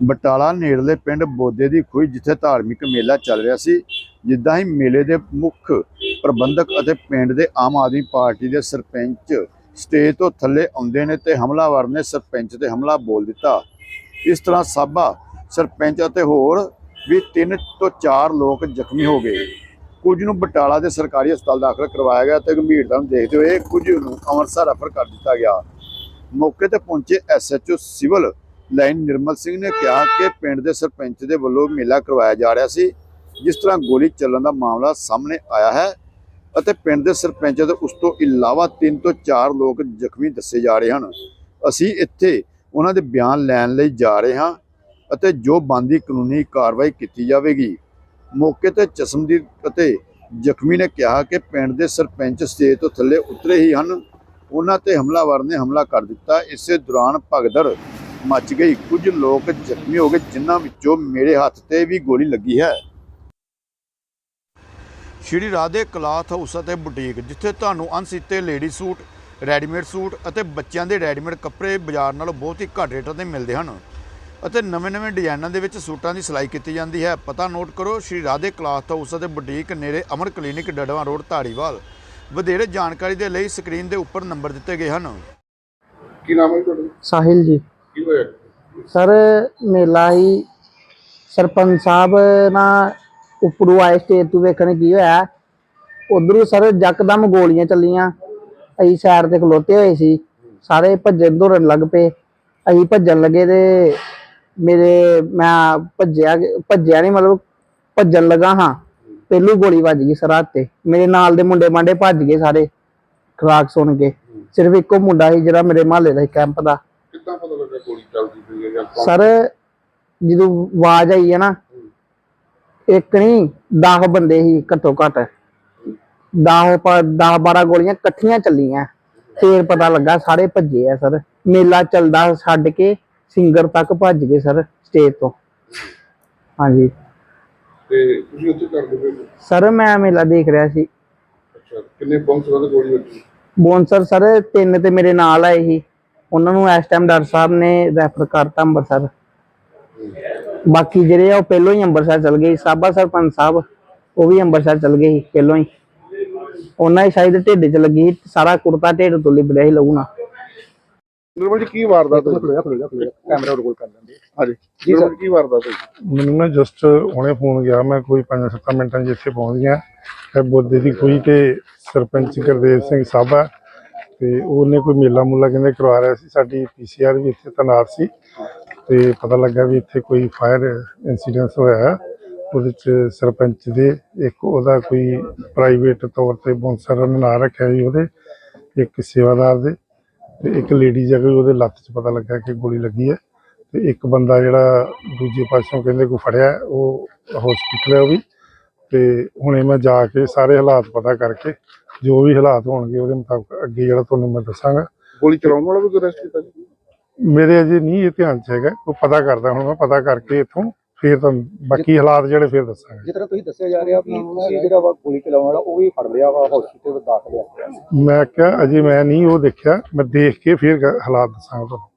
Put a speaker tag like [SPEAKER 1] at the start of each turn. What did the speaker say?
[SPEAKER 1] ਬਟਾਲਾ ਨੇੜਲੇ ਪਿੰਡ ਬੋਦੇ ਦੀ ਖੂਹੀ ਜਿੱਥੇ ਧਾਰਮਿਕ ਮੇਲਾ ਚੱਲ ਰਿਹਾ ਸੀ, ਜਿੱਦਾਂ ਹੀ ਮੇਲੇ ਦੇ ਮੁੱਖ ਪ੍ਰਬੰਧਕ ਅਤੇ ਪਿੰਡ ਦੇ ਆਮ ਆਦਮੀ ਪਾਰਟੀ ਦੇ ਸਰਪੰਚ ਸਟੇਜ ਤੋਂ ਥੱਲੇ ਆਉਂਦੇ ਨੇ ਤੇ ਹਮਲਾਵਰ ਨੇ ਸਰਪੰਚ ਤੇ ਹਮਲਾ ਬੋਲ ਦਿੱਤਾ। ਇਸ ਤਰ੍ਹਾਂ ਸਾਬਾ, ਸਰਪੰਚ ਅਤੇ ਹੋਰ ਵੀ ਤਿੰਨ ਤੋਂ ਚਾਰ ਲੋਕ ਜ਼ਖਮੀ ਹੋ ਗਏ। ਕੁਝ ਨੂੰ ਬਟਾਲਾ ਦੇ ਸਰਕਾਰੀ ਹਸਪਤਾਲ ਦਾਖਲ ਕਰਵਾਇਆ ਗਿਆ ਤੇ ਗੰਭੀਰਤਾ ਨੂੰ ਦੇਖਦੇ ਹੋਏ ਕੁਝ ਨੂੰ ਅੰਮ੍ਰਿਤਸਰ ਰੈਫਰ ਕਰ ਦਿੱਤਾ ਗਿਆ। ਮੌਕੇ ਤੇ ਪਹੁੰਚੇ SHO civil line Nirmal Singh ਨੇ ਕਿਹਾ ਕਿ ਪਿੰਡ ਦੇ ਸਰਪੰਚ ਦੇ ਵੱਲੋਂ ਮੇਲਾ ਕਰਵਾਇਆ ਜਾ ਰਿਹਾ ਸੀ, ਜਿਸ ਤਰ੍ਹਾਂ ਗੋਲੀ ਚੱਲਣ ਦਾ ਮਾਮਲਾ ਸਾਹਮਣੇ ਆਇਆ ਹੈ ਅਤੇ ਪਿੰਡ ਦੇ ਸਰਪੰਚ ਅਤੇ ਉਸ ਤੋਂ ਇਲਾਵਾ ਤਿੰਨ ਤੋਂ ਚਾਰ ਲੋਕ ਜ਼ਖਮੀ ਦੱਸੇ ਜਾ ਰਹੇ ਹਨ। ਅਸੀਂ ਇੱਥੇ ਉਹਨਾਂ ਦੇ ਬਿਆਨ ਲੈਣ ਲਈ ਜਾ ਰਹੇ ਹਾਂ ਅਤੇ ਜੋ ਬੰਦੀ ਕਾਨੂੰਨੀ ਕਾਰਵਾਈ ਕੀਤੀ ਜਾਵੇਗੀ। ਮੌਕੇ ਤੇ ਚਸ਼ਮਦੀਦ ਅਤੇ ਜ਼ਖਮੀ ਨੇ ਕਿਹਾ ਕਿ ਪਿੰਡ ਦੇ ਸਰਪੰਚ ਸਟੇਜ ਤੋਂ ਥੱਲੇ ਉਤਰੇ ਹੀ ਹਨ। ਉਹਨਾਂ ਤੇ ਹਮਲਾਵਰ ਨੇ ਹਮਲਾ ਕਰ ਦਿੱਤਾ। ਇਸੇ ਦੌਰਾਨ ਭਗਦੜ ਮਚ ਗਈ। ਕੁਝ ਲੋਕ ਜ਼ਖਮੀ ਹੋ ਗਏ ਜਿਨ੍ਹਾਂ ਵਿੱਚੋਂ ਮੇਰੇ ਹੱਥ ਤੇ ਵੀ ਗੋਲੀ ਲੱਗੀ ਹੈ। ਸ਼੍ਰੀ ਰਾਧੇ ਕਲਾਥ ਹਾਊਸ ਅਤੇ ਬੁਟੀਕ ਜਿੱਥੇ ਤੁਹਾਨੂੰ ਅਣਸੀਤੇ ਲੇਡੀ ਸੂਟ ਰੈਡੀਮੇਡ ਸੂਟ ਅਤੇ ਬੱਚਿਆਂ ਦੇ ਰੈਡੀਮੇਡ ਕੱਪੜੇ ਬਾਜ਼ਾਰ ਨਾਲੋਂ ਬਹੁਤ ਹੀ ਘੱਟ ਰੇਟਾਂ ਤੇ ਮਿਲਦੇ ਹਨ ਅਤੇ ਨਵੇਂ-ਨਵੇਂ ਡਿਜ਼ਾਈਨਾਂ ਦੇ ਵਿੱਚ ਸੂਟਾਂ ਦੀ ਸਿਲਾਈ ਕੀਤੀ ਜਾਂਦੀ ਹੈ। ਪਤਾ ਨੋਟ ਕਰੋ ਸ਼੍ਰੀ ਰਾਧੇ ਕਲਾਥ ਹਾਊਸ ਅਤੇ ਬੁਟੀਕ ਨੇੜੇ ਅਮਰ ਕਲੀਨਿਕ ਡੜਵਾ ਰੋਡ ਧਾਰੀਵਾਲ। ਵਧੇਰੇ ਜਾਣਕਾਰੀ ਦੇ ਲਈ ਸਕਰੀਨ ਦੇ ਉੱਪਰ ਨੰਬਰ ਦਿੱਤੇ ਗਏ ਹਨ।
[SPEAKER 2] ਕੀ ਨਾਮ ਹੈ ਤੁਹਾਡਾ?
[SPEAKER 3] ਸਾਹਿਲ ਜੀ।
[SPEAKER 2] ਕੀ ਹੋਇਆ?
[SPEAKER 3] ਸਰ, ਮੇਲਾ ਹੀ ਸਰਪੰਚ ਸਾਹਿਬ ਨਾ ਉੱਪਰੋਂ ਆਏ ਸਟੇਜ ਤੋਂ ਵੇਖਣ ਕੀ ਹੋਇਆ। ਉਧਰੋਂ ਸਰ ਯਕਦਮ ਗੋਲੀਆਂ ਚੱਲੀਆਂ। ਅਸੀਂ ਸਾਈਡ ਤੇ ਖਲੋਤੇ ਹੋਏ ਸੀ। ਸਾਰੇ ਭੱਜਣ ਦੌੜਨ ਲੱਗ ਪਏ। ਅਸੀਂ ਭੱਜਣ ਲੱਗੇ ਤੇ ਮੇਰੇ ਮੈਂ ਭੱਜਿਆ ਭੱਜਿਆ ਨਹੀਂ, ਮਤਲਬ ਭੱਜਣ ਲੱਗਾ ਹਾਂ। ਪਹਿਲੂ ਗੋਲੀ ਵੱਜ ਗਈ ਸਰ ਹੱਥ ਤੇ। ਮੇਰੇ ਨਾਲ ਦੇ ਮੁੰਡੇ ਮਾਂਡੇ ਭੱਜ ਗਏ ਸਾਰੇ। ਖਰਾਕ ਸੁਣ ਕੇ। ਸਿਰਫ ਇੱਕੋ ਮੁੰਡਾ ਸੀ ਜਿਹੜਾ ਮੇਰੇ ਮਹੱਲੇ ਦਾ ਸੀ, ਕੈਂਪ ਦਾ।
[SPEAKER 2] ਗੋਲੀ ਚੱਲਦੀ ਪਈ ਹੈ ਜਾਂ ਕੌਣ-
[SPEAKER 3] ਸਰ ਜਦੋਂ ਆਵਾਜ਼ ਆਈ ਹੈ ਨਾ ਇੱਕ ਨਹੀਂ 10 ਬੰਦੇ ਸੀ ਘੱਟੋ ਘੱਟ। 10 10 12 ਗੋਲੀਆਂ ਇਕੱਠੀਆਂ ਚੱਲੀਆਂ। ਫੇਰ ਪਤਾ ਲੱਗਾ ਸਾਰੇ ਭੱਜੇ ਆ ਸਰ। ਮੇਲਾ ਚੱਲਦਾ ਛੱਡ ਕੇ ਸਿੰਗਰ ਤੱਕ ਭੱਜ ਗਏ ਸਰ ਸਟੇਜ ਤੋਂ। ਹਾਂਜੀ।
[SPEAKER 2] ਤੇ ਤੁਸੀਂ ਉੱਥੇ?
[SPEAKER 3] ਸਰ ਮੈਂ ਮੇਲਾ ਦੇਖ ਰਿਹਾ ਸੀ।
[SPEAKER 2] ਅੱਛਾ ਕਿੰਨੇ ਬੰਸ ਵਾਲੇ ਗੋਲੀ ਵੱਜੀ।
[SPEAKER 3] ਬੌਂਸਰ ਸਰ ਤਿੰਨ ਤੇ ਮੇਰੇ ਨਾਲ ਆਏ ਸੀ। ਉਹਨਾਂ ਨੂੰ ਇਸ ਟਾਈਮ ਡਾਕਟਰ ਸਾਹਿਬ ਨੇ ਰੈਫਰ ਕਰਤਾ ਅੰਮ੍ਰਿਤਸਰ ਬਾਕੀ ਜਿਹੜੇ ਆ ਉਹ ਪਹਿਲੋਂ ਹੀ ਅੰਮ੍ਰਿਤਸਰ ਚਲ ਗਏ। ਸਾਬਾ ਸਰਪੰਚ ਸਾਹਿਬ ਉਹ ਵੀ ਅੰਮ੍ਰਿਤਸਰ ਚਲ ਗਏ ਸੀ ਪਹਿਲੋਂ ਹੀ। ਉਹਨਾਂ ਹੀ ਸ਼ਾਇਦ ਢਿੱਡ 'ਚ ਲੱਗੀ ਸਾਰਾ ਕੁੜਤਾ ਢਿੱਡ ਤੋਂ ਲਿਬੜਿਆ ਸੀ ਲਹੂ ਨਾਲ।
[SPEAKER 2] ਨਿਰਮਲ ਜੀ ਕੀ ਵਾਰਦਾਤ ਹੋਈ? ਕੈਮਰਾ ਰੋਲ ਕਰ ਲੈਂਦੇ ਹਾਂਜੀ। ਜੀ ਸਰ। ਕੀ ਵਾਰਦਾਤ ਹੋਈ?
[SPEAKER 4] ਮੈਨੂੰ ਨਾ ਜਸਟ ਹੁਣੇ ਫੋਨ ਗਿਆ ਮੈਂ ਕੋਈ 5-7 ਮਿੰਟਾਂ ਇੱਥੇ ਪਹੁੰਚ ਗਿਆ। ਤੇ ਬੋਦੇ ਦੀ ਕੋਈ ਤੇ ਸਰਪੰਚ ਗੁਰਦੇਵ ਸਿੰਘ ਸਾਬਾ। ਤੇ ਉਹਨੇ ਕੋਈ ਮੇਲਾ ਮੂਲਾ ਕਹਿੰਦੇ ਕਰਵਾ ਰਿਹਾ ਸੀ, ਸਾਡੀ ਪੀਸੀਆਰ ਵੀ ਇੱਥੇ ਤੈਨਾਤ ਸੀ ਤੇ ਪਤਾ ਲੱਗਾ ਵੀ ਇੱਥੇ ਕੋਈ ਫਾਇਰ ਇਨਸੀਡੈਂਟ ਹੋਇਆ। ਉਹਦੇ ਚ ਸਰਪੰਚ ਦੇ ਇੱਕ ਉਹਦਾ ਕੋਈ ਪ੍ਰਾਈਵੇਟ ਤੌਰ ਤੇ ਬੌਂਸਰ ਨੇ ਨਾਂ ਰੱਖਿਆ ਜੀ ਉਹਦੇ, ਇੱਕ ਸੇਵਾਦਾਰ ਦੇ ਤੇ ਇੱਕ ਲੇਡੀ ਜਗ੍ਹਾ ਉਹਦੇ ਲੱਤ 'ਚ ਪਤਾ ਲੱਗਾ ਕਿ ਗੋਲੀ ਲੱਗੀ ਹੈ ਤੇ ਇੱਕ ਬੰਦਾ ਜਿਹੜਾ ਦੂਜੇ ਪਾਸਿਓਂ ਕਹਿੰਦੇ ਕੋਈ ਫੜਿਆ, ਉਹ ਹਸਪੀਟਲ ਹੈ ਉਹ ਵੀ। ਤੇ ਹੁਣੇ ਮੈਂ ਜਾ ਕੇ ਸਾਰੇ ਹਾਲਾਤ ਪਤਾ ਕਰਕੇ ਜੋ ਵੀ ਹਾਲਾਤ ਹੋਣਗੇ ਉਹਦੇ ਮੁਤਾਬਕ ਅੱਗੇ ਜਿਹੜਾ ਤੁਹਾਨੂੰ ਮੈਂ ਦੱਸਾਂਗਾ।
[SPEAKER 2] ਗੋਲੀ ਚਲਾਉਣ ਵਾਲਾ ਵੀ ਅਰੈਸਟ ਕੀਤਾ ਜੀ?
[SPEAKER 4] ਮੇਰੇ ਅਜੇ ਨਹੀਂ ਇਹ ਧਿਆਨ 'ਚ ਹੈਗਾ ਉਹ ਪਤਾ ਕਰਦਾ ਹੁਣ ਮੈਂ ਪਤਾ ਕਰਕੇ ਇੱਥੋਂ ਫਿਰ ਤੁਹਾਨੂੰ ਬਾਕੀ ਹਾਲਾਤ ਜਿਹੜੇ ਫਿਰ ਦੱਸਾਂਗਾ।
[SPEAKER 5] ਜਿਸ ਤਰ੍ਹਾਂ ਤੁਸੀਂ ਦੱਸਿਆ ਜਾ ਰਿਹਾ ਵੀ ਤੁਸੀਂ ਜਿਹੜਾ ਵਾ ਗੋਲੀ ਚਲਾਉਣ ਵਾਲਾ ਉਹ ਵੀ ਫੜ ਲਿਆ ਵਾ ਹਸਪੀਟਲ ਦਾਖਲ ਆ
[SPEAKER 4] ਮੈਂ ਕਿਹਾ ਅਜੇ ਮੈਂ ਨਹੀਂ ਉਹ ਦੇਖਿਆ ਮੈਂ ਦੇਖ ਕੇ ਫਿਰ ਹਾਲਾਤ ਦੱਸਾਂਗਾ ਤੁਹਾਨੂੰ।